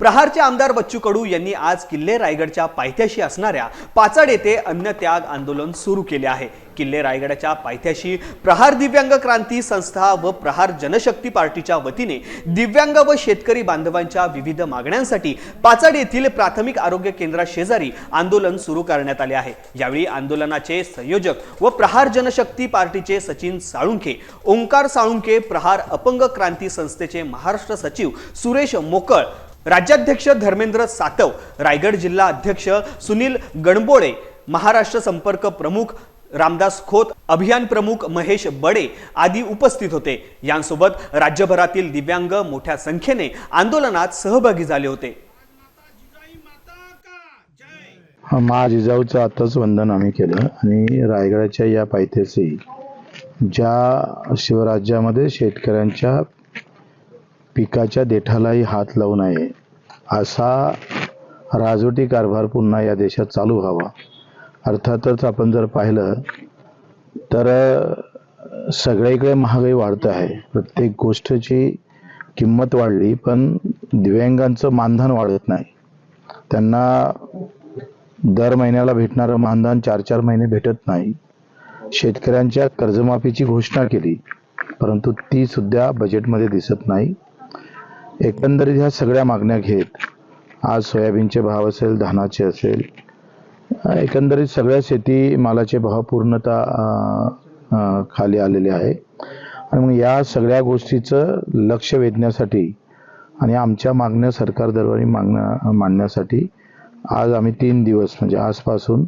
प्रहारचे आमदार बच्चू कडू यांनी आज किल्ले रायगडच्या पायथ्याशी असणाऱ्या पाचाड येथे अन्नत्याग आंदोलन सुरू केले आहे. किल्ले रायगडाच्या पायथ्याशी प्रहार दिव्यांग क्रांती संस्था व प्रहार जनशक्ती पार्टीच्या वतीने दिव्यांग व शेतकरी बांधवांच्या विविध मागण्यांसाठी पाचाड येथील प्राथमिक आरोग्य केंद्रा शेजारी आंदोलन सुरू करण्यात आले आहे. यावेळी आंदोलनाचे संयोजक व प्रहार जनशक्ती पार्टीचे सचिन साळुंखे ओंकार साळुंखे प्रहार अपंग क्रांती संस्थेचे महाराष्ट्र सचिव सुरेश मोकळ राज्याध्यक्ष धर्मेंद्र सातव रायगड जिल्हा अध्यक्ष सुनील गणबोळे महाराष्ट्र संपर्क प्रमुख रामदास खोत अभियान प्रमुख महेश बडे आदी उपस्थित होते. यांसोबत राज्यभरातील दिव्यांग मोठ्या संख्येने आंदोलनात सहभागी झाले होते. हा महाजिजाऊचं आताच वंदन आम्ही केलं आणि रायगडाच्या या पायथ्याशी ज्या शिवराज्यामध्ये शेतकऱ्यांच्या पिकाच्या देठालाही हात लावू नये. असा राजवटी कारभार पुन्हा या देशात चालू व्हावा. अर्थातच आपण जर पाहिलं तर सगळीकडे महागाई वाढत आहे. प्रत्येक गोष्टीची किंमत वाढली पण दिव्यांगांचं मानधन वाढत नाही. त्यांना दर महिन्याला भेटणारं मानधन चार चार महिने भेटत नाही. शेतकऱ्यांच्या कर्जमाफीची घोषणा केली परंतु ती सुद्धा बजेटमध्ये दिसत नाही. एकंदरीत ह्या सगळ्या मागण्या घेत आज सोयाबीनचे भाव असेल धानाचे असेल एकंदरीत सगळ्या शेती मालाचे भाव पूर्णतः खाली आलेले आहे. आणि मग या सगळ्या गोष्टीचं लक्ष वेधण्यासाठी आणि आमच्या मागण्या सरकार दरबारी मागण्या मांडण्यासाठी आज आम्ही तीन दिवस म्हणजे आजपासून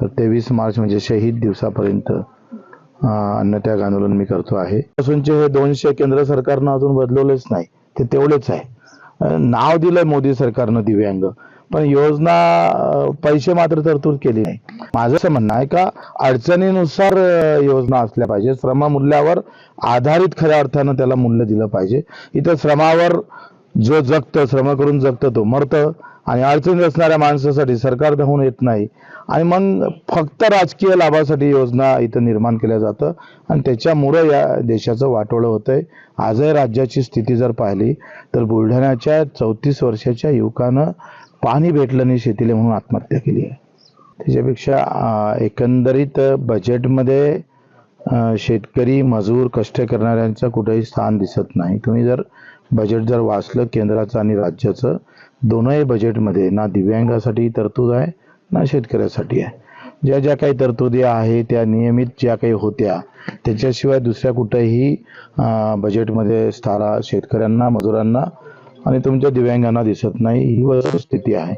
तर तेवीस मार्च म्हणजे शहीद दिवसापर्यंत अन्नत्याग आंदोलन मी करतो आहे. पासूनचे हे दोनशे केंद्र सरकारनं अजून बदलवलेच नाही. ते तेवढेच आहे. नाव दिलंय मोदी सरकारनं दिव्यांग पण योजना पैसे मात्र तरतूद केली नाही. माझं असं म्हणणं आहे का अडचणीनुसार योजना असल्या पाहिजे. श्रममूल्यावर आधारित खऱ्या अर्थानं त्याला मूल्य दिलं पाहिजे. इथं श्रमावर जो जगतं श्रम करून जगतं तो मरतं. आणि अडचणीत असणाऱ्या माणसासाठी सरकार धावून येत नाही. आणि मग फक्त राजकीय लाभासाठी योजना इथं निर्माण केल्या जातं. आणि त्याच्यामुळं या देशाचं वाटोळं होतं आहे आजही राज्याची स्थिती जर पाहिली तर बुलढाण्याच्या चौतीस वर्षाच्या युवकानं पाणी भेटलं नाही शेतीला म्हणून आत्महत्या केली आहे. त्याच्यापेक्षा एकंदरीत बजेटमध्ये शेतकरी मजूर कष्ट करणाऱ्यांचं कुठेही स्थान दिसत नाही. तुम्ही जर बजेट जर वाचलं केंद्राचं आणि राज्याचं दोनही बजेटमध्ये ना दिव्यांगासाठी तरतूद आहे ना शेतकऱ्यासाठी आहे. ज्या ज्या काही तरतुदी आहे त्या नियमित ज्या काही होत्या त्याच्याशिवाय दुसऱ्या कुठेही बजेटमध्ये स्थारा शेतकऱ्यांना मजुरांना आणि तुमच्या दिव्यांगांना दिसत नाही ही वस्तुस्थिती आहे.